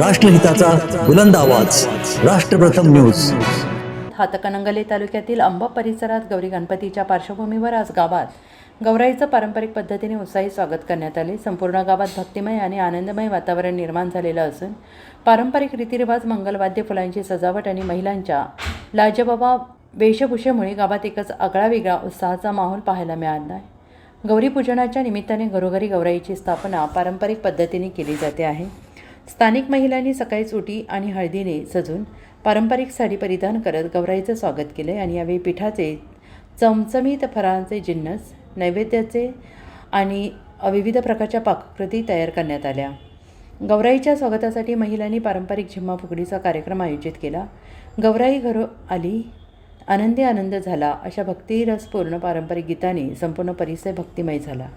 राष्ट्रहिताचा बुलंद आवाज. राष्ट्रप्रथम न्यूज. हातकणंगले तालुक्यातील अंबा परिसरात गौरी गणपतीच्या पार्श्वभूमीवर आज गावात गौराईचं पारंपरिक पद्धतीने उत्साही स्वागत करण्यात आले. संपूर्ण गावात भक्तिमय आणि आनंदमय वातावरण निर्माण झालेलं असून पारंपरिक रीतिरिवाज मंगलवाद्य फुलांची सजावट आणि महिलांच्या लाजबाबा वेशभूषेमुळे गावात एकच आगळा वेगळा उत्साहाचा माहोल पाहायला मिळाला आहे. गौरी पूजनाच्या निमित्ताने घरोघरी गौराईची स्थापना पारंपरिक पद्धतीने केली जाते आहे. स्थानिक महिलांनी सकाळी उटी आणि हळदीने सजून पारंपरिक साडी परिधान करत गौराईचं स्वागत केलं आणि यावेळी पिठाचे चमचमीत फराळांचे जिन्नस नैवेद्याचे आणि विविध प्रकारच्या पाककृती तयार करण्यात आल्या. गौराईच्या स्वागतासाठी महिलांनी पारंपरिक झिम्मा फुगडीचा कार्यक्रम आयोजित केला. गौराई घरो आली आनंदी आनंद झाला अशा भक्तिरसपूर्ण पारंपरिक गीताने संपूर्ण परिसर भक्तिमय झाला.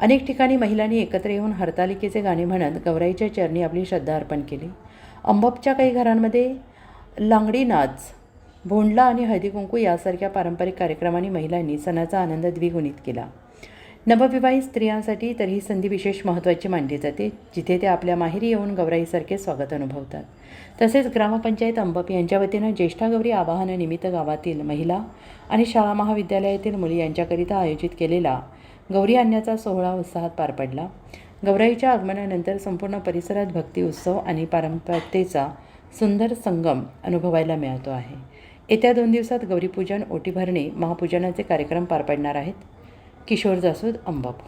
अनेक ठिकाणी महिलांनी एकत्र येऊन हरतालिकेचे गाणे म्हणत गौराईच्या चरणी आपली श्रद्धा अर्पण केली. अंबपच्या काही घरांमध्ये लांगडी नाच भोंडला आणि हळदीकुंकू यासारख्या पारंपरिक कार्यक्रमांनी महिलांनी सणाचा आनंद द्विगुणित केला. नवविवाहित स्त्रियांसाठी तर ही संधी विशेष महत्त्वाची मानली जाते जिथे ते आपल्या माहेरी येऊन गौराईसारखे स्वागत अनुभवतात. तसेच ग्रामपंचायत अंबप यांच्या वतीनं ज्येष्ठा गौरी आवाहनानिमित्त गावातील महिला आणि शाळा महाविद्यालयातील मुली यांच्याकरिता आयोजित केलेला गौरी आणण्याचा सोहळा उत्साहात पार पडला. गौराईच्या आगमनानंतर संपूर्ण परिसरात भक्ती उत्सव आणि पारंपरिकतेचा सुंदर संगम अनुभवायला मिळतो आहे. येत्या दोन दिवसात गौरीपूजन ओटी भरणे महापूजनाचे कार्यक्रम पार पडणार आहेत. किशोर जासूद अंबाप